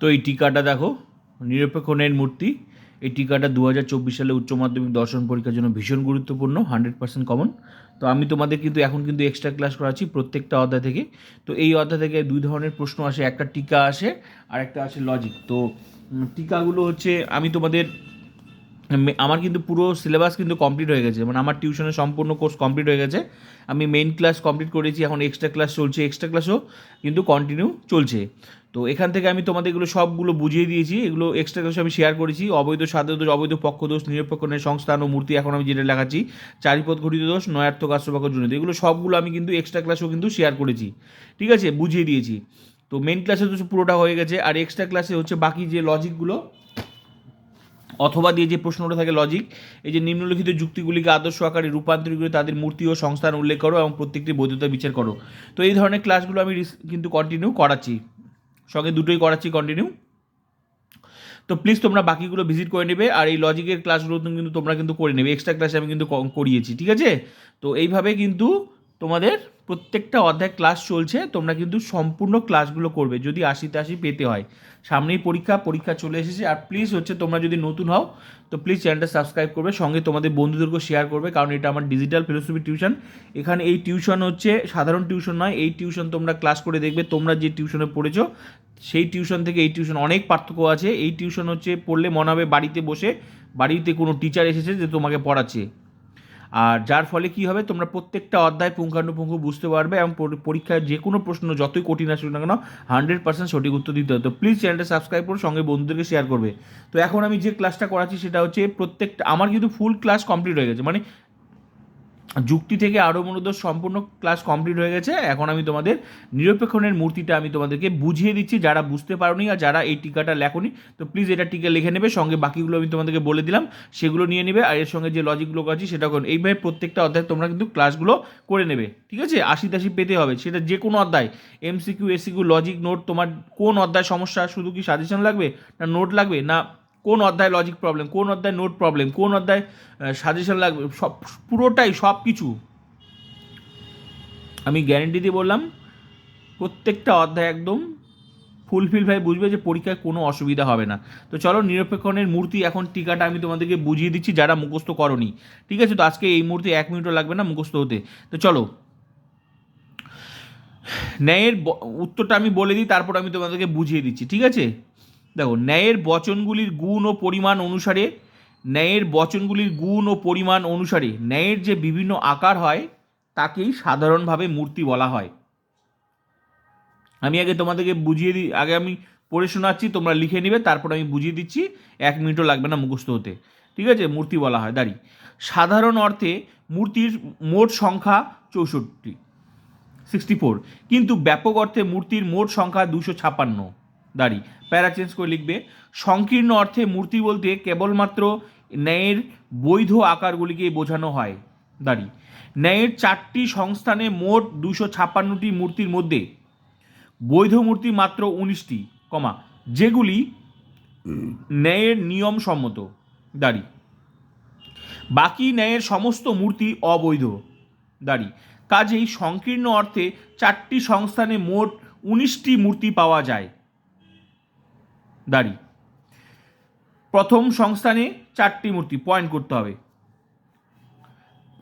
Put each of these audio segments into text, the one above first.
তো এই টিকাটা দেখো, নিরপেক্ষ ন্যায়ের মূর্তি। এই টিকাটা দু হাজার চব্বিশ সালে উচ্চ মাধ্যমিক দর্শন পরীক্ষার জন্য ভীষণ গুরুত্বপূর্ণ, হান্ড্রেড পার্সেন্ট কমন। তো আমি তোমাদের কিন্তু এখন কিন্তু এক্সট্রা ক্লাস করাচ্ছি প্রত্যেকটা অধ্যায় থেকে। তো এই অধ্যায় থেকে দুই ধরনের প্রশ্ন আসে, একটা টিকা আসে, আর একটা আসে লজিক তো টিকাগুলো হচ্ছে, আমি তোমাদের আমার কিন্তু পুরো সিলেবাস কিন্তু কমপ্লিট হয়ে গেছে। মানে আমার টিউশনের সম্পূর্ণ কোর্স কমপ্লিট হয়ে গেছে। আমি মেইন ক্লাস কমপ্লিট করেছি, এখন এক্সট্রা ক্লাস চলছে এক্সট্রা ক্লাসও কিন্তু কন্টিনিউ চলছে। তো এখান থেকে আমি তোমাদের এগুলো সবগুলো বুঝিয়ে দিয়েছি, এগুলো এক্সট্রা ক্লাস আমি শেয়ার করেছি। অবৈধ, সাধ্য দোষ, অবৈধ পক্ষ দোষ, নিরপেক্ষ সংস্থান ও মূর্তি এখন আমি যেটা লেখাচ্ছি চারিপদ ঘটিত দোষ নয়ার্থক আশ্রবাক্য জনিত এগুলো সবগুলো আমি কিন্তু এক্সট্রা ক্লাসেও কিন্তু শেয়ার করেছি। ঠিক আছে? বুঝিয়ে দিয়েছি। তো মেন ক্লাসে তো পুরোটা হয়ে গেছে। আর এক্সট্রা ক্লাসে হচ্ছে বাকি যে লজিকগুলো অথবা দিয়ে যে প্রশ্নটা থাকে লজিক এই যে নিম্নলিখিত যুক্তিগুলিকে আদর্শ আকারে রূপান্তরিত করে তাদের মূর্তি ও সংস্থান উল্লেখ করো এবং প্রত্যেকটি বৈধতা বিচার করো। তো এই ধরনের ক্লাসগুলো আমি কিন্তু কন্টিনিউ করাচ্ছি। সঙ্গে দুটোই করাচ্ছি কন্টিনিউ তো প্লিজ তোমরা বাকিগুলো ভিজিট করে নেবে আর এই লজিকের ক্লাসগুলো কিন্তু তোমরা কিন্তু করে নেবে। এক্সট্রা ক্লাস আমি কিন্তু করিয়েছি, ঠিক আছে? তো এইভাবে কিন্তু তোমাদের প্রত্যেকটা অধ্যায় ক্লাস চলছে, তোমরা কিন্তু সম্পূর্ণ ক্লাসগুলো করবে, যদি আশিতে আশি পেতে হয়। সামনেই পরীক্ষা পরীক্ষা চলে এসেছে, আর প্লিজ হচ্ছে তোমরা যদি নতুন হও, তো প্লিজ চ্যানেলটা সাবস্ক্রাইব করবে, সঙ্গে তোমাদের বন্ধুদেরকেও শেয়ার করবে, কারণ এটা আমার ডিজিটাল ফিলোসফি টিউশন এখানে এই টিউশন হচ্ছে সাধারণ টিউশন নয়, এই টিউশন তোমরা ক্লাস করে দেখবে, তোমরা যে টিউশনে পড়েছো, সেই টিউশন থেকে এই টিউশন অনেক পার্থক্য আছে। এই টিউশন হচ্ছে পড়লে মনে হবে বাড়িতে বসে, বাড়িতে কোনো টিচার এসেছে যে তোমাকে পড়াচ্ছে। আর যার ফলে কি হবে? তোমরা প্রত্যেকটা অধ্যায় পুঙ্খানুপুঙ্খ বুঝতে পারবে এবং পরীক্ষায় যে কোনো প্রশ্ন যতই কঠিন আসুক না কেন হান্ড্রেড পার্সেন্ট সঠিক উত্তর দিতে হবে। তো প্লিজ চ্যানেলটা সাবস্ক্রাইব করো, সঙ্গে বন্ধুদেরকে শেয়ার করবে। তো এখন আমি যে ক্লাসটা করাচ্ছি সেটা হচ্ছে প্রত্যেকটা, আমার কিন্তু ফুল ক্লাস কমপ্লিট হয়ে গেছে। মানে যুক্তি থেকে আরও মূলত সম্পূর্ণ ক্লাস কমপ্লিট হয়ে গেছে। এখন আমি তোমাদের নিরপেক্ষণের মূর্তিটা আমি তোমাদেরকে বুঝিয়ে দিচ্ছি, যারা বুঝতে পারোনি আর যারা এই টিকাটা লেখনি, তো প্লিজ এটা টিকা লিখে নেবে। সঙ্গে বাকিগুলো আমি তোমাদেরকে বলে দিলাম, সেগুলো নিয়ে নেবে আর এর সঙ্গে যে লজিকগুলো আছে সেটা করুন এইভাবে প্রত্যেকটা অধ্যায় তোমরা কিন্তু ক্লাসগুলো করে নেবে, ঠিক আছে? আশি তাশি পেতে হবে, সেটা যে কোনো অধ্যায়। এমসিকিউ এসিকিউ লজিক নোট তোমার কোন অধ্যায় সমস্যা, শুধু কি সাজেশন লাগবে না নোট লাগবে? না কোন অধ্যায় লজিক প্রবলেম কোন অধ্যায় নোট প্রবলেম কোন অধ্যায় সাজেশন লাগবে, সব, পুরোটাই সব কিছু আমি গ্যারেন্টি দিয়ে বললাম, প্রত্যেকটা অধ্যায় একদম ফুলফিল ভাই বুঝবে যে পরীক্ষায় কোনো অসুবিধা হবে না। তো চলো নিরপেক্ষণের মূর্তি, এখন টিকাটা আমি তোমাদেরকে বুঝিয়ে দিচ্ছি, যারা মুখস্থ করনি। ঠিক আছে, তো আজকে এই মূর্তি এক মিনিটও লাগবে না মুখস্থ হতে। তো চলো। ন্যায়ের উত্তরটা আমি বলে দিই, তারপর আমি তোমাদেরকে বুঝিয়ে দিচ্ছি, ঠিক আছে? দেখো, ন্যায়ের বচনগুলির গুণ ও পরিমাণ অনুসারে, ন্যায়ের বচনগুলির গুণ ও পরিমাণ অনুসারে ন্যায়ের যে বিভিন্ন আকার হয়, তাকেই সাধারণভাবে মূর্তি বলা হয়। আমি আগে তোমাদেরকে বুঝিয়ে দিই আগে আমি পড়ে শোনাচ্ছি, তোমরা লিখে নিবে, তারপর আমি বুঝিয়ে দিচ্ছি, এক মিনিটও লাগবে না মুখস্থ হতে। ঠিক আছে? মূর্তি বলা হয়। দাঁড়ি। সাধারণ অর্থে মূর্তির মোট সংখ্যা চৌষট্টি, সিক্সটি ফোর। কিন্তু ব্যাপক অর্থে মূর্তির মোট সংখ্যা দুশো ছাপ্পান্ন। দাঁড়ি। প্যারা চেঞ্জ করে লিখবে, সংকীর্ণ অর্থে মূর্তি বলতে কেবলমাত্র ন্যায়ের বৈধ আকারগুলিকে বোঝানো হয়। দাঁড়ি। ন্যায়ের চারটি সংস্থানে মোট দুশো ছাপ্পান্নটি মূর্তির মধ্যে বৈধ মূর্তি মাত্র উনিশটি, কমা, যেগুলি ন্যায়ের নিয়ম সম্মত দাঁড়ি। বাকি ন্যায়ের সমস্ত মূর্তি অবৈধ। দাঁড়ি। কাজেই সংকীর্ণ অর্থে চারটি সংস্থানে মোট উনিশটি মূর্তি পাওয়া যায়। দাঁড়ি। প্রথম সংস্থানে চারটি মূর্তি পয়েন্ট করতে হবে।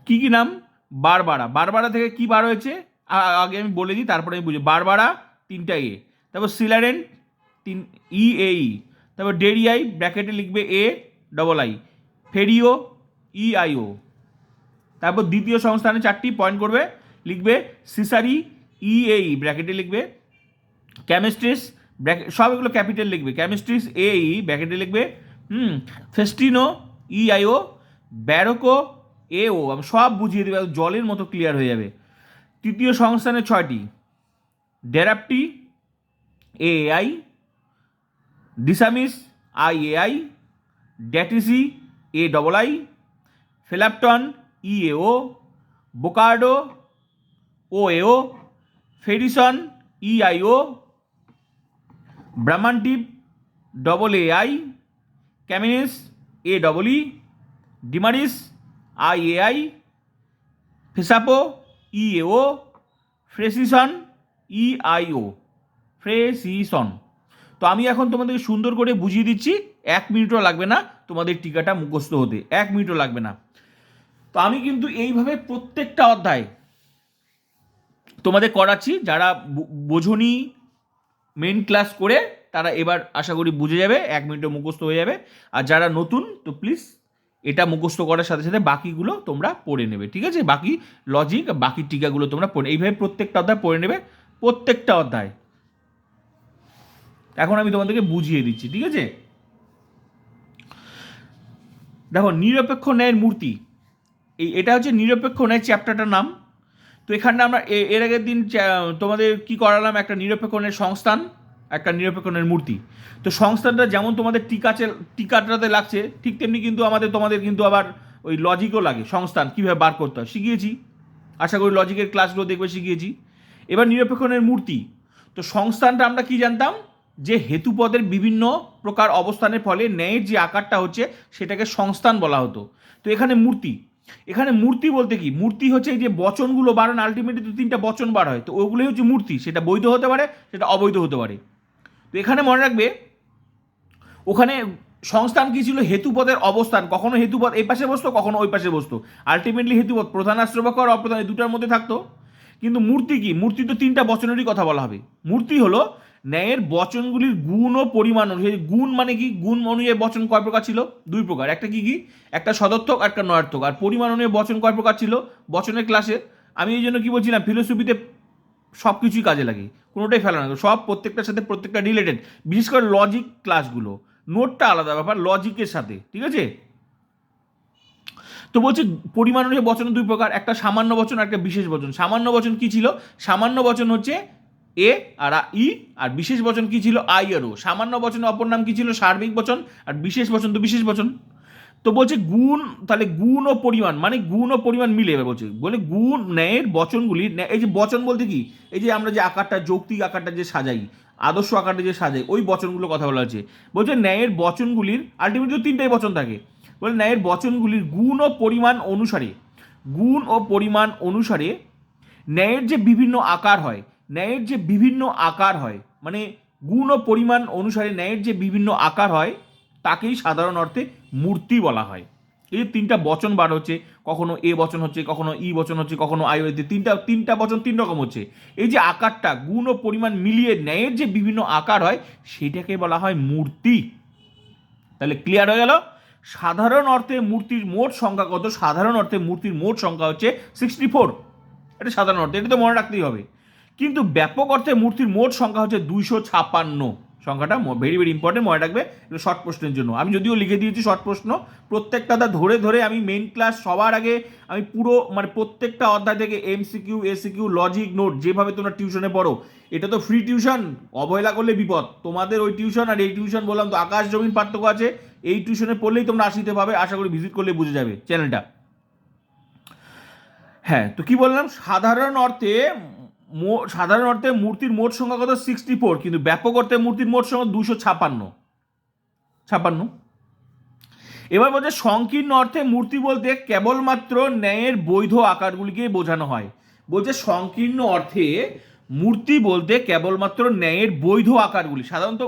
কি কি নাম? বারবারা। বারবারা থেকে কি বার হয়েছে? আগে আমি বলে দিই, তারপরে আমি বুঝি, বারবারা, তিনটা এ। তারপর সিলারেন, তিন, ই, এ, ই। তারপর ডেরিয়াই ব্র্যাকেটে লিখবে A double I Ferio, E, I, O. তারপর দ্বিতীয় সংস্থানে চারটি পয়েন্ট করবে, লিখবে সিসারি, ই, এ, ই। ব্র্যাকেটে লিখবে কেমিস্ট্রিস সব এগুলো ক্যাপিটাল লিখবে। কেমিস্ট্রিস এ ই ব্র্যাকেটে লিখবে, হুম ফেস্টিনো ই আই ও ব্যারোকো এ ও সব বুঝিয়ে দেবে জলের মতো ক্লিয়ার হয়ে যাবে। তৃতীয় সংস্থানে ছয়টি Darapti A I Disamis I A I Datisi A double I Felapton E A O Bocardo O A O Ferison E I O Bramantip double A I Camenes A double E Dimaris I A I Fesapo E A O Fresison E I O Fresison তো আমি এখন তোমাদেরকে সুন্দর করে বুঝিয়ে দিচ্ছি, এক মিনিটও লাগবে না তোমাদের টিকাটা মুখস্থ হতে, এক মিনিটও লাগবে না। তো আমি কিন্তু এইভাবে প্রত্যেকটা অধ্যায় তোমাদের করাচ্ছি, যারা বোঝনি মেন ক্লাস করে তারা এবার আশা করি বুঝে যাবে, এক মিনিটে মুখস্থ হয়ে যাবে। আর যারা নতুন, তো প্লিজ এটা মুখস্থ করার সাথে সাথে বাকিগুলো তোমরা পড়ে নেবে, ঠিক আছে? বাকি লজিক বাকি টিকাগুলো তোমরা পড়ে, এইভাবে প্রত্যেকটা অধ্যায় পড়ে নেবে, প্রত্যেকটা অধ্যায়। এখন আমি তোমাদেরকে বুঝিয়ে দিচ্ছি, ঠিক আছে? দেখো, নিরপেক্ষ ন্যায়ের মূর্তি, এই, এটা হচ্ছে নিরপেক্ষ ন্যায় চ্যাপ্টারটার নাম। তো এখানে আমরা এর আগের দিন তোমাদের কি করালাম? একটা নিরপেক্ষণের সংস্থান, একটা নিরপেক্ষণের মূর্তি। তো সংস্থানটা যেমন তোমাদের টিকাচে টিকাটাতে লাগছে, ঠিক তেমনি কিন্তু আমাদের, তোমাদের কিন্তু আবার ওই লজিকও লাগে, সংস্থান, কীভাবে বার করতে হয়। শিখিয়েছি। আশা করি লজিকের ক্লাসগুলো দেখবে, শিখিয়েছি। এবার নিরপেক্ষণের মূর্তি। তো সংস্থানটা আমরা কি জানতাম? যে হেতুপদের বিভিন্ন প্রকার অবস্থানের ফলে ন্যায়ের যে আকারটা হচ্ছে, সেটাকে সংস্থান বলা হতো। তো এখানে মূর্তি। এখানে মূর্তি বলতে কি? মূর্তি হচ্ছে এই যে বচনগুলো বাড়ান আলটিমেটলি তো তিনটা বচন বার হয়, তো ওগুলোই হচ্ছে মূর্তি, সেটা বৈধ হতে পারে, সেটা অবৈধ হতে পারে। তো এখানে মনে রাখবে, ওখানে সংস্থান কি ছিল? হেতুপদের অবস্থান, কখনো হেতুপদ এই পাশে বসতো, কখনো ওই পাশে বসতো। আলটিমেটলি হেতুপদ প্রধান আশ্রবাক্য আর অপ্রধান এই দুটার মধ্যে থাকতো। কিন্তু মূর্তি কি? মূর্তি তো তিনটা বচনেরই কথা বলা হবে। মূর্তি হলো ন্যায়ের বচনগুলির গুণ ও পরিমাণ অনুযায়ী গুণ মানে কি? গুণ অনুযায়ী বচন কয় প্রকার ছিল? দুই প্রকার। একটা কি কি? একটা সদর্থক একটা নয়ার্থক। আর পরিমাণ অনুযায়ী বচন কয় প্রকার ছিল? বচনের ক্লাসে আমি এই জন্য কি বলছিলাম? ফিলোসফিতে সব কিছুই কাজে লাগে। কোনোটাই ফেলা না। সব প্রত্যেকটার সাথে প্রত্যেকটা রিলেটেড বিশেষ করে লজিক ক্লাসগুলো নোটটা আলাদা ব্যাপার লজিকের সাথে। ঠিক আছে? তো বলছে পরিমাণ অনুযায়ী বচন দুই প্রকার। একটা সামান্য বচন, আর একটা বিশেষ বচন। সামান্য বচন কি ছিল? সামান্য বচন হচ্ছে এ আর ই, আর বিশেষ বচন কি ছিল? আই আর ও। সামান্য বচনের অপর নাম কি ছিল? সার্বিক বচন, আর বিশেষ বচন তো বিশেষ বচন। তো বলছে গুণ, তাহলে গুণ ও পরিমাণ মানে গুণ ও পরিমাণ মিলে এবার বলছে। বলে গুণ, ন্যায়ের বচনগুলি এই যে বচন বলতে কি? এই যে আমরা যে আকারটা, যৌক্তিক আকারটা যে সাজাই, আদর্শ আকারটা যে সাজাই, ওই বচনগুলো কথা বলা হচ্ছে। বলছে ন্যায়ের বচনগুলির আলটিমেটলি তিনটাই বচন থাকে। বলে ন্যায়ের বচনগুলির গুণ ও পরিমাণ অনুসারে, গুণ ও পরিমাণ অনুসারে ন্যায়ের যে বিভিন্ন আকার হয় ন্যায়ের যে বিভিন্ন আকার হয় মানে গুণ ও পরিমাণ অনুসারে ন্যায়ের যে বিভিন্ন আকার হয়, তাকেই সাধারণ অর্থে মূর্তি বলা হয়। এই যে তিনটা বচন বার হচ্ছে, কখনো এ বচন হচ্ছে, কখনো ই বচন হচ্ছে, কখনো আই হচ্ছে তিনটা তিনটা বচন তিন রকম হচ্ছে। এই যে আকারটা, গুণ ও পরিমাণ মিলিয়ে ন্যায়ের যে বিভিন্ন আকার হয়, সেটাকে বলা হয় মূর্তি। তাহলে ক্লিয়ার হয়ে গেল? সাধারণ অর্থে মূর্তির মোট সংখ্যা কত? সাধারণ অর্থে মূর্তির মোট সংখ্যা হচ্ছে সিক্সটি ফোর এটা সাধারণ অর্থে, এটা তো মনে রাখতেই হবে। কিন্তু ব্যাপক অর্থে মূর্তির মোট সংখ্যা হচ্ছে দুইশো ছাপান্ন। সংখ্যাটা ভেরি ভেরি ইম্পর্টেন্ট মনে রাখবে শর্ট প্রশ্নের জন্য। আমি যদিও লিখে দিয়েছি শর্ট প্রশ্ন, প্রত্যেকটা ধরে ধরে আমি মেন ক্লাস সবার আগে আমি পুরো মানে প্রত্যেকটা অধ্যায় থেকে এমসিকিউ এসিকিউ লজিক নোট যেভাবে তোমরা টিউশনে পড়ো, এটা তো ফ্রি টিউশন অবহেলা করলে বিপদ। তোমাদের ওই টিউশন আর এই টিউশন বললাম তো আকাশ জমিন পার্থক্য আছে, এই টিউশনে পড়লেই তোমরা আসিতে পাবে, আশা করি ভিজিট করলে বুঝে যাবে চ্যানেলটা হ্যাঁ তো কি বললাম? সাধারণ অর্থে সাধারণ অর্থে মূর্তির মোট সংখ্যা কত? সিক্সটি ফোর কিন্তু ব্যাপক অর্থে মূর্তির মোট সংখ্যা দুশো ছাপান্ন। ছাপান্ন। এবার বলছে, সংকীর্ণ অর্থে মূর্তি বলতে কেবলমাত্র ন্যায়ের বৈধ আকারগুলিকে বোঝানো হয়। বলছে, সংকীর্ণ অর্থে মূর্তি বলতে কেবলমাত্র ন্যায়ের বৈধ আকারগুলি। সাধারণত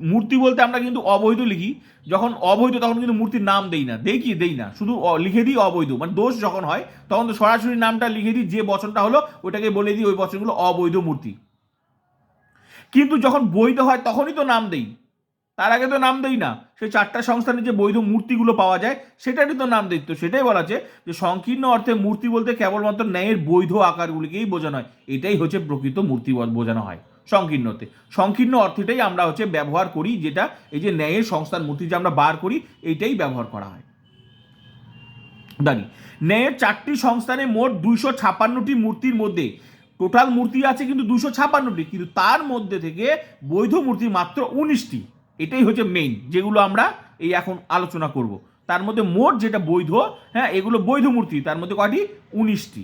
মূর্তি বলতে আমরা কিন্তু অবৈধ লিখি। যখন অবৈধ, তখন কিন্তু মূর্তির নাম দেই না। দেই কি? দেই না। শুধু লিখে দিই অবৈধ। মানে দোষ যখন হয়, তখন তো সরাসরি নামটা লিখে দিই, যে বচনটা হলো ওটাকে বলে দিই, ওই বচনগুলো অবৈধ মূর্তি। কিন্তু যখন বৈধ হয়, তখনই তো নাম দেই। তার আগে তো নাম দেই না। সেই চারটা সংস্থানের যে বৈধ মূর্তিগুলো পাওয়া যায়, সেটারই তো নাম দিত সেটাই বলা আছে যে সংকীর্ণ অর্থে মূর্তি বলতে কেবলমাত্র ন্যায়ের বৈধ আকারগুলিকেই বোঝানো হয়। এটাই হচ্ছে প্রকৃত মূর্তি বোঝানো হয় সংকীর্ণতে। সংকীর্ণ অর্থটাই আমরা হচ্ছে ব্যবহার করি, যেটা এই যে ন্যায়ের সংস্থার মূর্তি যে আমরা বার করি, এইটাই ব্যবহার করা হয়। দাঁড়ি। ন্যায়ের চারটি সংস্থানে মোট দুইশো ছাপান্নটি মূর্তির মধ্যে, টোটাল মূর্তি আছে কিন্তু দুশো ছাপান্নটি, কিন্তু তার মধ্যে থেকে বৈধ মূর্তি মাত্র উনিশটি। এটাই হচ্ছে মেইন যেগুলো আমরা এই এখন আলোচনা করব। তার মধ্যে মোট যেটা বৈধ হ্যাঁ এগুলো বৈধ মূর্তি, তার মধ্যে কয়টি? উনিশটি।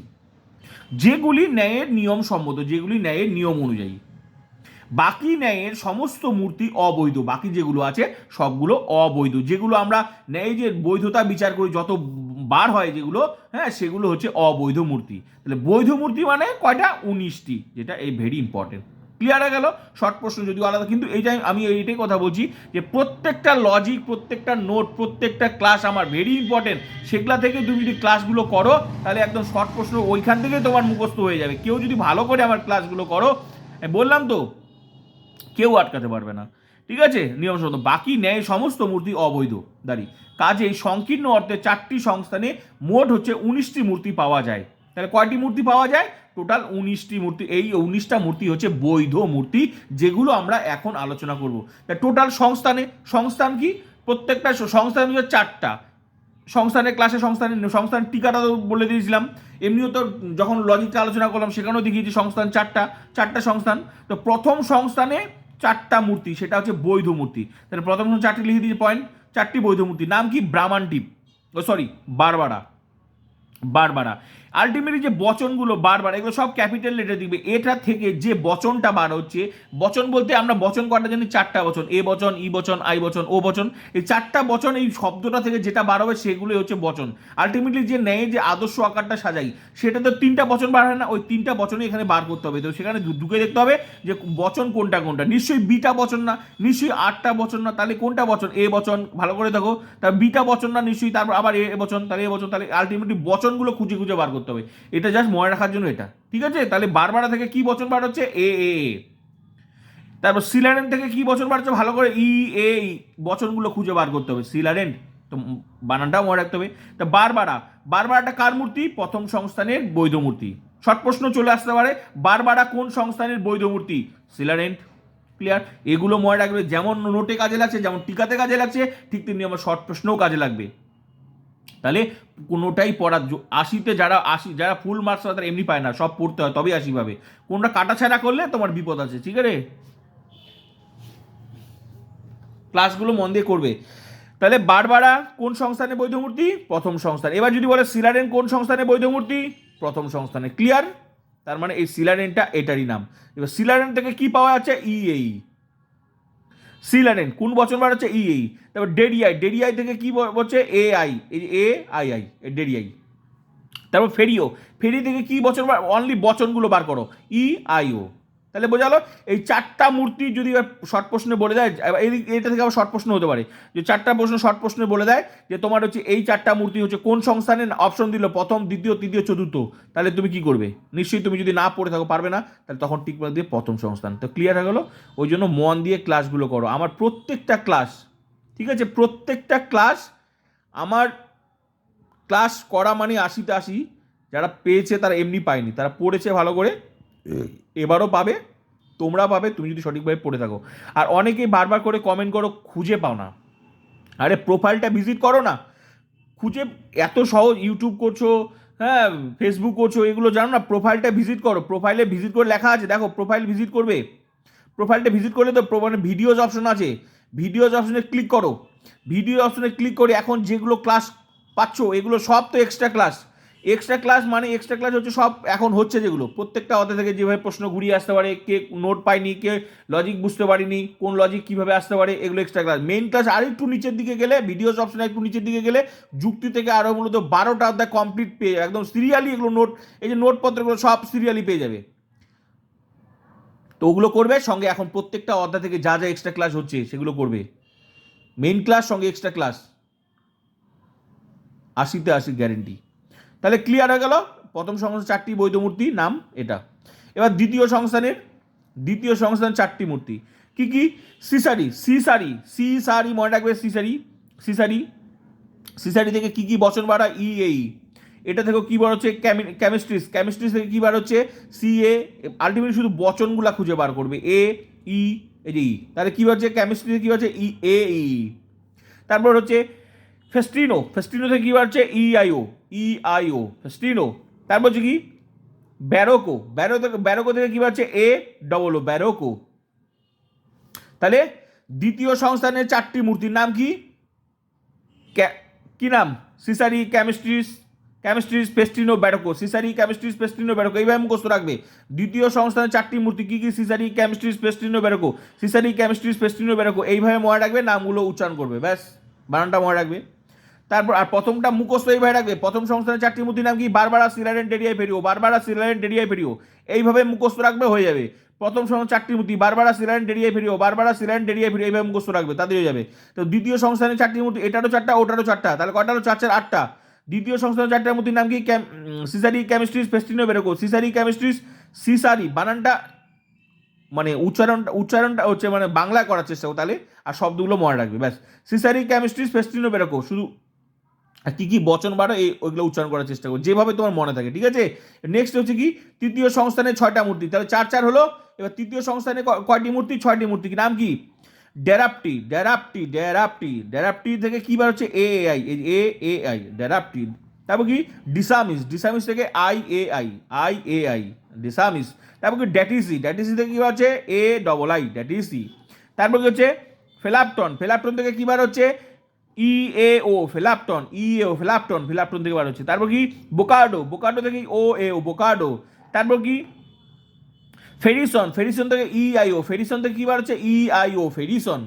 যেগুলি ন্যায়ের নিয়ম সম্মত, যেগুলি ন্যায়ের নিয়ম অনুযায়ী। বাকি ন্যায়ের সমস্ত মূর্তি অবৈধ, বাকি যেগুলো আছে সবগুলো অবৈধ। যেগুলো আমরা ন্যায় যে বৈধতা বিচার করি, যত বার হয় যেগুলো হ্যাঁ সেগুলো হচ্ছে অবৈধ মূর্তি। তাহলে বৈধ মূর্তি মানে কয়টা? উনিশটি, যেটা এই ভেরি ইম্পর্টেন্ট ক্লিয়ার হয়ে গেল শর্ট প্রশ্ন যদিও আলাদা, কিন্তু এই টাইম আমি এইটাই কথা বলছি যে প্রত্যেকটা লজিক প্রত্যেকটা নোট প্রত্যেকটা ক্লাস আমার ভেরি ইম্পর্টেন্ট সেগুলা থেকে তুমি যদি ক্লাসগুলো করো, তাহলে একদম শর্ট প্রশ্ন ওইখান থেকেই তোমার মুখস্থ হয়ে যাবে। কেউ যদি ভালো করে আমার ক্লাসগুলো করো বললাম তো, কেউ আটকাতে পারবে না। ঠিক আছে? নিয়ম বাকি ন্যায় সমস্ত মূর্তি অবৈধ। দাঁড়ি। কাজে সংকীর্ণ অর্থে চারটি সংস্থানে মোট হচ্ছে উনিশটি মূর্তি পাওয়া যায়। তাহলে কয়টি মূর্তি পাওয়া যায়? টোটাল উনিশটি মূর্তি, এই উনিশটা মূর্তি হচ্ছে বৈধ মূর্তি, যেগুলো আমরা এখন আলোচনা করব। তা টোটাল সংস্থানে, সংস্থান কি? প্রত্যেকটা সংস্থান হচ্ছে চারটা। সংস্থানের ক্লাসে সংস্থানের সংস্থান টিকাটা তো বলে দিয়েছিলাম। এমনিও তো যখন লজিকটা আলোচনা করলাম, সেখানেও দেখিয়েছি সংস্থান চারটা চারটা সংস্থান। তো প্রথম সংস্থানে চারটা মূর্তি, সেটা হচ্ছে বৈধ মূর্তি। তাহলে প্রথম চারটি লিখে দিয়েছি পয়েন্ট চারটি বৈধ মূর্তি। নাম কি? ব্রাহ্মণ টিপ ও সরি বারবারা। বারবারা। আলটিমেটলি যে বচনগুলো বারবার, এগুলো সব ক্যাপিটাল লেটার দিবে এটা থেকে যে বচনটা বার হচ্ছে, বচন বলতে আমরা বচন কটা জানি চারটা বচন, এ বচন, ই বচন, আই বচন, ও বচন। এই চারটা বচন এই শব্দটা থেকে যেটা বার হবে সেগুলোই হচ্ছে বচন। আলটিমেটলি যে নেয় যে আদর্শ আকারটা সাজাই, সেটা তো তিনটা বচন বার হয় না, ওই তিনটা বচনই এখানে বার করতে হবে। তো সেখানে ঢুকে দেখতে হবে যে বচন কোনটা কোনটা। নিশ্চয়ই বিটা বচন না, নিশ্চয়ই আটটা বচন না, তাহলে কোনটা বচন? এ বচন, ভালো করে দেখো। তার বিটা বচন না, নিশ্চয়ই তারপর আবার এ বচন, তাহলে এ বচন, তাহলে আলটিমেটলি বচনগুলো খুঁজে খুঁজে বার করতে হবে। এটা জাস্ট মনে রাখার জন্য এটা। ঠিক আছে? তাহলে বারবারা থেকে কি বচন বার হচ্ছে? এ এ তারপর সিলারেন থেকে কি বচন বার হচ্ছে? ভালো করে ই, এ বচনগুলো খুঁজে বার করতে হবে। সিলারেন, তো বানানটাও মনে রাখতে হবে। তা বারবারা, বারবারাটা কার মূর্তি? প্রথম সংস্থানের বৈধ মূর্তি। শর্ট প্রশ্ন চলে আসতে পারে, বারবারা কোন সংস্থানের বৈধ মূর্তি? Celarent clear? এগুলো মনে রাখবে যেমন নোটে কাজে লাগছে, যেমন টিকাতে কাজে লাগছে, ঠিক তেমনি আমার শর্ট প্রশ্নও কাজে লাগবে। তাহলে কোনোটাই পড়ার আশিতে যারা আশি, যারা ফুল মার্কস তারা এমনি পায় না, সব পড়তে হয়, তবেই আশি পাবে। কোনটা কাটাছাড়া করলে তোমার বিপদ আছে, ঠিক আছে? ক্লাসগুলো মন দিয়ে করবে। তাহলে বারবারা কোন সংস্থানে বৈধ মূর্তি? প্রথম সংস্থান। এবার যদি বলে সিলারেন কোন সংস্থানে বৈধ মূর্তি? প্রথম সংস্থানে। ক্লিয়ার তার মানে এই সিলারেনটা এটারই নাম। এবার সিলারেন থেকে কি পাওয়া যাচ্ছে ই এই সিলারেন কোন বচন বার হচ্ছে ইএই এই তারপর ডেডিআই ডেডিআই থেকে কি বলছে? A I A I I. Darii তারপর ফেরিও, ফেরি থেকে কি বচন বার অনলি বচনগুলো বার করো। ই আই ও তাহলে বোঝালো এই চারটা মূর্তি যদি শর্ট প্রশ্নে বলে দেয় এই এটা থেকে আবার শর্ট প্রশ্ন হতে পারে। যে চারটা প্রশ্ন শর্ট প্রশ্নে বলে দেয়, যে তোমার হচ্ছে এই চারটা মূর্তি হচ্ছে কোন সংস্থানে অপশন দিল, প্রথম, দ্বিতীয়, তৃতীয়, চতুর্থ, তাহলে তুমি কি করবে? নিশ্চয়ই তুমি যদি না পড়ে থাকো, পারবে না, তাহলে তখন টিক মার্ক দিয়ে প্রথম সংস্থান। তো ক্লিয়ার হয়ে গেলো? ওই জন্য মন দিয়ে ক্লাসগুলো করো। আমার প্রত্যেকটা ক্লাস ঠিক আছে? প্রত্যেকটা ক্লাস আমার ক্লাস করা মানে আশিতে আশি, যারা পেয়েছে তারা এমনি পায়নি, তারা পড়েছে ভালো করে এবারও পাবে, তোমরা পাবে, তুমি যদি সঠিকভাবে পড়ে থাকো। আর অনেকেই বারবার করে কমেন্ট করো, খুঁজে পাও না। আরে প্রোফাইলটা ভিজিট করো না। খুঁজে এত সহজ ইউটিউব করছ হ্যাঁ ফেসবুক করছ, এগুলো জানো না প্রোফাইলটা ভিজিট করো। প্রোফাইলে ভিজিট করে লেখা আছে, দেখো প্রোফাইল ভিজিট করবে। প্রোফাইলটা ভিজিট করলে তো মানে ভিডিওজ অপশন আছে। ভিডিওজ অপশনে ক্লিক করো। ভিডিও অপশনে ক্লিক করে এখন যেগুলো ক্লাস পাচ্ছ, এগুলো সব তো এক্সট্রা ক্লাস এক্সট্রা ক্লাস মানে এক্সট্রা ক্লাস হচ্ছে সব এখন হচ্ছে যেগুলো। প্রত্যেকটা অধ্যায় থেকে যেভাবে প্রশ্ন ঘুরিয়ে আসতে পারে, কে নোট পায়নি, কে লজিক বুঝতে পারিনি, কোন লজিক কীভাবে আসতে পারে, এগুলো এক্সট্রা ক্লাস মেন ক্লাস আর একটু নিচের দিকে গেলে ভিডিওস অপশনে একটু নিচের দিকে গেলে, যুক্তি থেকে আরও মূলত বারোটা অধ্যায় কমপ্লিট পেয়ে যাবে একদম সিরিয়ালি এগুলো নোট এই যে নোটপত্রগুলো সব সিরিয়ালি পেয়ে যাবে। তো ওগুলো করবে, সঙ্গে এখন প্রত্যেকটা অধ্যায় থেকে যা যা এক্সট্রা ক্লাস হচ্ছে, সেগুলো করবে। মেন ক্লাস সঙ্গে এক্সট্রা ক্লাস আশিতে আশি গ্যারেন্টি তাহলে ক্লিয়ার হয়ে গেল। প্রথম সংস্থান চারটি বৈধ মূর্তি, নাম এটা। এবার দ্বিতীয় সংস্থানের, দ্বিতীয় সংস্থান চারটি মূর্তি। কি কি? সিসারি সিসারি সিসারি, মনে রাখবে সিসারি সিসারি সিসারি থেকে কি কি বচন বাড়া ই এই এটা থেকে কী বার হচ্ছে? কেমিস্ট্রিস কেমিস্ট্রিস থেকে কী বার হচ্ছে? সি এ আলটিমেটলি শুধু বচনগুলা খুঁজে বার করবে। এ ই এই যে ই তাহলে কী হচ্ছে? কেমিস্ট্রি কী হচ্ছে? ই এ ই তারপর হচ্ছে ফেস্টিনো ফেস্টিনো থেকে কী বার হচ্ছে ই আইও ই আইও ফেস্টিনো তারপর হচ্ছে কি? ব্যারোকো ব্যারো থেকে ব্যারোকো থেকে কী হচ্ছে এ ডবল ও ব্যারোকো তাহলে দ্বিতীয় সংস্থানের চারটি মূর্তির নাম কি? কি নাম? সিসারি কেমিস্ট্রিস কেমিস্ট্রিস পেস্টিনো ব্যারোকো সিসারি কেমিস্ট্রিস পেস্টিনো ব্যারোকো এইভাবে মুখস্থ রাখবে। দ্বিতীয় সংস্থানের চারটি মূর্তি কি কি? সিসারি কেমিস্ট্রিস পেস্টিনো ব্যারোকো সিসারি কেমিস্ট্রিস পেস্টিনো ব্যারোকো এইভাবে মনে রাখবে, নামগুলো উচ্চারণ করবে, ব্যাস। বানানটা মনে রাখবে। তারপর, আর প্রথমটা মুখস্থ এইভাবে রাখবে প্রথম সংস্থানের চারটি মূর্তির নাম কি? বারবারা সিলারেন ডেরিয়াই ফেরিও বারবারা সিলারেন ডেরিয়াই ফেরিও এইভাবে মুখস্থ রাখবে, হয়ে যাবে। প্রথম সংস্থান চারটি মূর্তি বারবারা সিলারেন ডেরিয়াই ফেরিও বারবারা সিলারেন ডেরিয়াই ফেরিও এইভাবে মুখস্থ রাখবে, তাতে হয়ে যাবে। তো দ্বিতীয় সংস্থানের চারটি মূর্তি এটারও চারটা, ওটারও চারটা, তাহলে কটা হলো? চার চার আটটা। দ্বিতীয় সংস্থানের চারটা মূর্তির নাম কি? সিসারি কেমিস্ট্রিস পেস্টিনো বেরোকো। সিসারি কেমিস্ট্রিস, সিসারি, বানানটা মানে উচ্চারণটা উচ্চারণটা হচ্ছে মানে বাংলা করার চেষ্টা করো তাহলে, আর শব্দগুলো মনে রাখবে, ব্যাস। সিসারি কেমিস্ট্রিস পেস্টিনো বেরোকো, শুধু আর কী কী বচন বাড়ো, এই ওইগুলো উচ্চারণ করার চেষ্টা করো। যেভাবে তোমার মনে থাকে, ঠিক আছে? নেক্সট হচ্ছে কি? তৃতীয় সংস্থানে ছয়টা মূর্তি। তাহলে চার চার হলো, এবার তৃতীয় সংস্থানে কয়টি মূর্তি? ছয়টি মূর্তি নাম কি? ডেরাপটি ডেরাপটি ডেরাপটি ডেরাপটি থেকে কি বার হচ্ছে? এ আই এ এ আই ডেরাপটি তারপর কি? ডিসামিস ডিসামিস থেকে I A I I A I Disamis তারপর কি? ড্যাটিসি ড্যাটিসি থেকে কি বার হচ্ছে? এ ডবল আই ড্যাটিসি তারপর কি হচ্ছে? ফেলাপটন ফেলাপটন থেকে কি বার হচ্ছে? ই এ ও ফেলাপটন ই ফেলাপটন ফেলাপটন থেকে বার হচ্ছে। তারপর কি? বোকাডো বোকাডো থেকে ও এ ও বোকাডো তারপর কি? ফেরিসন ফেরিসন থেকে ই আই ও ফেরিসন থেকে কি বার হচ্ছে? E I O Ferison.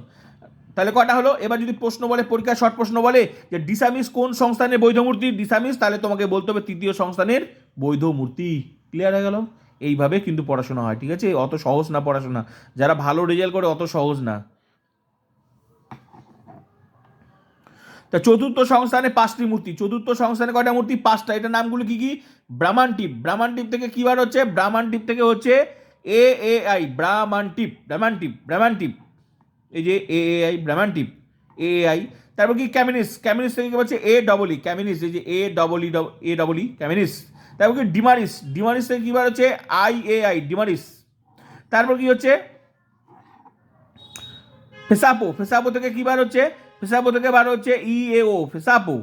তাহলে কটা হলো? এবার যদি প্রশ্ন বলে পরীক্ষা শর্ট প্রশ্ন বলে যে ডিসামিস কোন সংস্থানের বৈধ মূর্তি ডিসামিস, তাহলে তোমাকে বলতে হবে তৃতীয় সংস্থানের বৈধ মূর্তি ক্লিয়ার হয়ে গেল? এইভাবে কিন্তু পড়াশোনা হয়, ঠিক আছে? অত সহজ না পড়াশোনা। যারা ভালো রেজাল্ট করে, অত সহজ না। তা চতুর্থ সংস্থানে পাঁচটি মূর্তি, চতুর্থ সংস্থানে কয়টা মূর্তি? পাঁচটা। এটা নামগুলো কি কি? ব্রাহ্মণ টিপ। ব্রাহ্মণ টিপ থেকে কি বার হচ্ছে? ব্রাহ্মণ টিপ থেকে হচ্ছে এ এ আই ব্রাহ্মণ টিপ ব্রাহ্মণ টিপ ব্রাহ্মণ টিপ। এই যে এ এ আই ব্রাহ্মণ টিপ এ আই তারপর কি? ক্যামিনিস। ক্যামিনিস থেকে কি হচ্ছে? A double E Camenes. এই যে এ ডবল ই এ ডবল ই ক্যামিনিস। তারপর কি? ডিমারিস। ডিমারিস থেকে কি বার হচ্ছে? I A I Dimaris. তারপর কি হচ্ছে? ফেসাপো। ফেসাপো থেকে কি বার হচ্ছে? ফেসাপো থেকে বার হচ্ছে ই এ ও ফেসাপো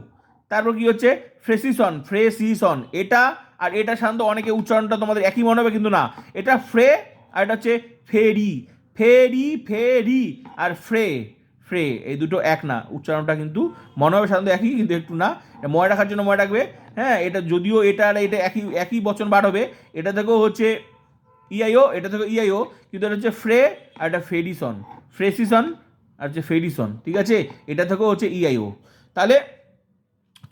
তারপর কি হচ্ছে? ফ্রেসিসন ফ্রেসিসন। এটা আর এটা সাধারণত অনেকে উচ্চারণটা তোমাদের একই মনে হবে, কিন্তু না। এটা ফ্রে আর এটা হচ্ছে ফেরি। ফেরি ফেরি আর ফ্রে। ফ্রে, এই দুটো এক না। উচ্চারণটা কিন্তু মনে হবে সাধারণত একই, কিন্তু একটু না। মনে রাখার জন্য মনে রাখবে। হ্যাঁ এটা যদিও এটা আর এটা একই একই বচন বার হবে। এটা থেকেও হচ্ছে ইআইও এটা থেকে ইআইও কিন্তু এটা হচ্ছে ফ্রে আর এটা ফেডিসন ফ্রেসিসন আর হচ্ছে ফেডিসন, ঠিক আছে? এটা থেকেও হচ্ছে ইআইও তাহলে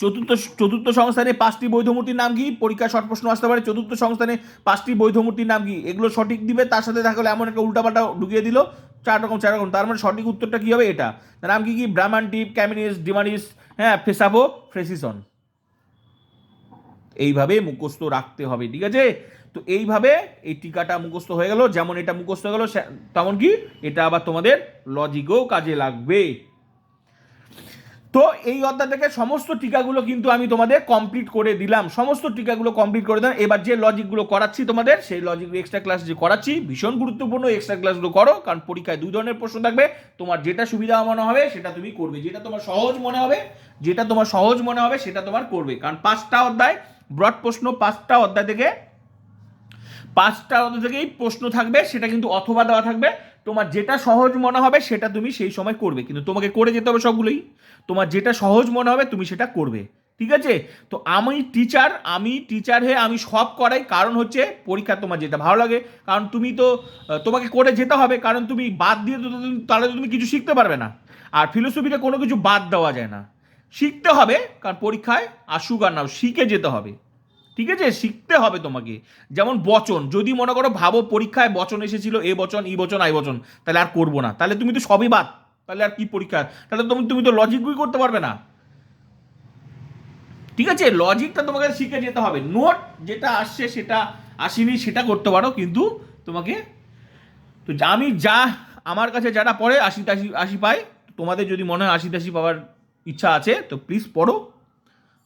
চতুর্থ চতুর্থ সংস্থানে পাঁচটি বৈধ মূর্তির নাম কি? পরীক্ষা শর্ট প্রশ্ন আসতে পারে। চতুর্থ সংস্থানে পাঁচটি বৈধ মূর্তির নাম কি? এগুলো সঠিক দিবে, তার সাথে থাকলে এমন একটা উল্টাপাল্টা ঢুকিয়ে দিল। চার রকম চার রকম। তার মানে সঠিক উত্তরটা কি হবে? এটা। নাম কি কি? ব্রাহ্মণ টিপ, ক্যামিনিস, ডিমানিস হ্যাঁ ফেসাবো ফ্রেসিসন। এইভাবে মুখস্থ রাখতে হবে, ঠিক আছে? তো এইভাবে এই টিকাটা মুখস্থ হয়ে গেল। যেমন এটা মুখস্থ হয়ে গেল তেমন কি এটা আবার তোমাদের লজিকও কাজে লাগবে। তো এই অধ্যায় থেকে সমস্ত টিকাগুলো কিন্তু আমি তোমাদের কমপ্লিট করে দিলাম। সমস্ত টিকাগুলো কমপ্লিট করে দিলাম। এবার যে লজিকগুলো করাচ্ছি তোমাদের, সেই লজিক এক্সট্রা ক্লাস যে করাচ্ছি, ভীষণ গুরুত্বপূর্ণ এক্সট্রা ক্লাসগুলো করো, কারণ পরীক্ষায় দুই ধরনের প্রশ্ন থাকবে। তোমার যেটা সুবিধা মনে হবে, সেটা তুমি করবে। যেটা তোমার সহজ মনে হবে, যেটা তোমার সহজ মনে হবে, সেটা তোমার করবে। কারণ পাঁচটা অধ্যায় ব্রড প্রশ্ন পাঁচটা অধ্যায় থেকে পাঁচটা থেকেই প্রশ্ন থাকবে, সেটা কিন্তু অথবা দেওয়া থাকবে। তোমার যেটা সহজ মনে হবে, সেটা তুমি সেই সময় করবে। কিন্তু তোমাকে করে যেতে হবে সবগুলোই। তোমার যেটা সহজ মনে হবে, তুমি সেটা করবে। ঠিক আছে? তো আমি টিচার আমি টিচার হয়ে আমি সব করাই। কারণ হচ্ছে পরীক্ষা তোমার যেটা ভালো লাগে। কারণ তুমি তো তোমাকে করে যেতে হবে। কারণ তুমি বাদ দিয়ে তো তাহলে তো তুমি কিছু শিখতে পারবে না। আর ফিলোসফিতে কোনো কিছু বাদ দেওয়া যায় না। শিখতে হবে, কারণ পরীক্ষায় আসুক আর নাও শিখে যেতে হবে। ঠিক আছে? শিখতে হবে তোমাকে। যেমন বচন, যদি মনে করো ভাবো পরীক্ষায় বচন এসেছিল, এ বচন, ই বচন, আই বচন, তাহলে আর করব না। তাহলে তুমি তো সবই বাদ। তাহলে আর কি পরীক্ষা? তাহলে তুমি তুমি তো লজিক বই করতে পারবে না। ঠিক আছে? লজিকটা তোমাকে শিখে যেতে হবে। নোট যেটা আসছে সেটা আসেনি, সেটা করতে পারো, কিন্তু তোমাকে তো আমি যা, আমার কাছে যারা পড়ে, আশি তাশি আশি পায়, তোমাদের যদি মনে হয় আশি তাশি পাওয়ার ইচ্ছা আছে, তো প্লিজ পড়ো।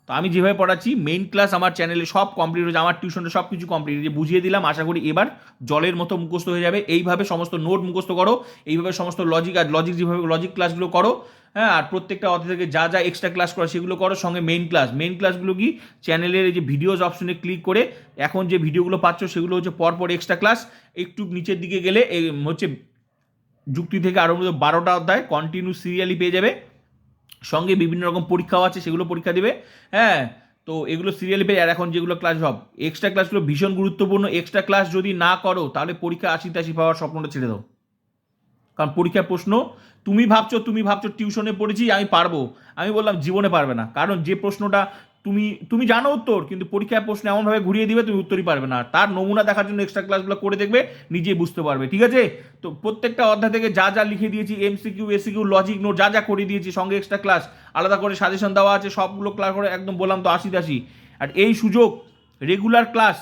তো আমি যেভাবে পড়াচ্ছি মেইন ক্লাস আমার চ্যানেলে সব কমপ্লিট হয়েছে, আমার টিউশনে সব কিছু কমপ্লিট হয়েছে। বুঝিয়ে দিলাম, আশা করি এবার জলের মতো মুখস্থ হয়ে যাবে। এইভাবে সমস্ত নোট মুখস্থ করো, এইভাবে সমস্ত লজিক আর লজিক যেভাবে লজিক ক্লাসগুলো করো হ্যাঁ আর প্রত্যেকটা অধ্যায় থেকে যা যা এক্সট্রা ক্লাস করো সেগুলো করো, সঙ্গে মেইন ক্লাস মেইন ক্লাসগুলো কি? চ্যানেলের এই যে ভিডিওস অপশনে ক্লিক করে, এখন যে ভিডিওগুলো পাচ্ছ সেগুলো হচ্ছে পরপর এক্সট্রা ক্লাস একটু নিচের দিকে গেলে হচ্ছে যুক্তি থেকে আরম্ভ বারোটা অধ্যায় কন্টিনিউ সিরিয়ালি পেয়ে যাবে। সঙ্গে বিভিন্ন রকম পরীক্ষাও আছে, সেগুলো পরীক্ষা দেবে। হ্যাঁ তো এগুলো সিরিয়ালি পেয়ে আর এখন যেগুলো ক্লাস সব এক্সট্রা ক্লাসগুলো ভীষণ গুরুত্বপূর্ণ। এক্সট্রা ক্লাস যদি না করো, তাহলে পরীক্ষা আশি তাশি পাওয়ার স্বপ্নটা ছেড়ে দাও। কারণ পরীক্ষার প্রশ্ন, তুমি ভাবছ তুমি ভাবছ টিউশনে পড়েছি, আমি পারব। আমি বললাম, জীবনে পারবে না। কারণ যে প্রশ্নটা তুমি তুমি জানো উত্তর, কিন্তু পরীক্ষার প্রশ্ন এমনভাবে ঘুরিয়ে দিবে, তুমি উত্তরই পারবে না। তার নমুনা দেখার জন্য এক্সট্রা ক্লাসগুলো করে দেখবে, নিজেই বুঝতে পারবে, ঠিক আছে? তো প্রত্যেকটা অধ্যায় থেকে যা যা লিখে দিয়েছি এমসিকিউ এসিকিউ লজিক নোট যা যা করে দিয়েছি, সঙ্গে এক্সট্রা ক্লাস আলাদা করে সাজেশন দেওয়া আছে, সবগুলো ক্লাস করে একদম বললাম তো আশি দাসি আর এই সুযোগ রেগুলার ক্লাস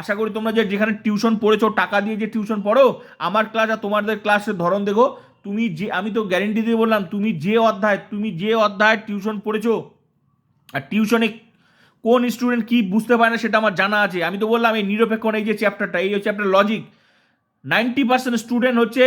আশা করি তোমরা যে যেখানে টিউশন পড়েছো, টাকা দিয়ে যে টিউশন পড়ো, আমার ক্লাস আর তোমাদের ক্লাসের ধরন দেখো। তুমি যে, আমি তো গ্যারেন্টি দিয়ে বললাম, তুমি যে অধ্যায়, তুমি যে অধ্যায় টিউশন পড়েছো আর টিউশনে কোন স্টুডেন্ট কি বুঝতে পারে না সেটা আমার জানা আছে। আমি তো বললাম এই নিরপেক্ষণ এই যে চ্যাপ্টারটা এই chapter logic ninety percent student হচ্ছে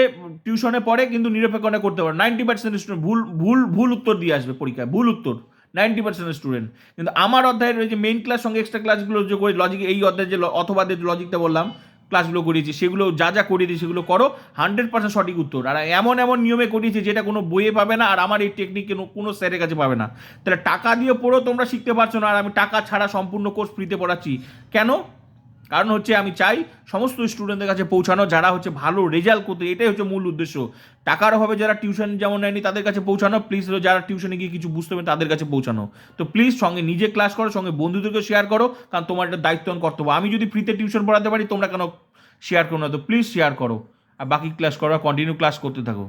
টিউশনে পড়ে কিন্তু নিরপেক্ষণে করতে পারে নাইনটি পার্সেন্ট স্টুডেন্ট ভুল ভুল ভুল উত্তর দিয়ে আসবে পরীক্ষায়, ভুল উত্তর। নাইনটি পার্সেন্ট স্টুডেন্ট কিন্তু আমার অধ্যায়ের যে মেইন ক্লাস সঙ্গে এক্সট্রা ক্লাসগুলো যে করে লজিক এই অধ্যায়ে যে অথবা যে লজিকটা বললাম ক্লাসগুলো করিয়েছি, সেগুলো যা যা করিয়েছি সেগুলো করো হান্ড্রেড পার্সেন্ট সঠিক উত্তর। আর এমন এমন নিয়মে করিয়েছি যেটা কোনো বইয়ে পাবে না, আর আমার এই টেকনিক কোনো স্যারের কাছে পাবে না। তাহলে টাকা দিয়ে পড়ো, তোমরা শিখতে পারছ না, আর আমি টাকা ছাড়া সম্পূর্ণ কোর্স ফ্রিতে পড়াচ্ছি। কেন? কারণ হচ্ছে আমি চাই সমস্ত স্টুডেন্টদের কাছে পৌঁছানো, যারা হচ্ছে ভালো রেজাল্ট করতে, এটাই হচ্ছে মূল উদ্দেশ্য। টাকার অভাবে যারা টিউশন যেমন নেয়নি, তাদের কাছে পৌঁছানো প্লিজ যারা টিউশনে গিয়ে কিছু বুঝতে হবে তাদের কাছে পৌঁছানো। তো প্লিজ সঙ্গে নিজে ক্লাস করো, সঙ্গে বন্ধুদেরকে শেয়ার করো, কারণ তোমার একটা দায়িত্ব কর্তব্য। আমি যদি ফ্রিতে টিউশন পড়াতে পারি, তোমরা কেন শেয়ার করো না? তো প্লিজ শেয়ার করো। আর বাকি ক্লাস করো কন্টিনিউ ক্লাস করতে থাকো।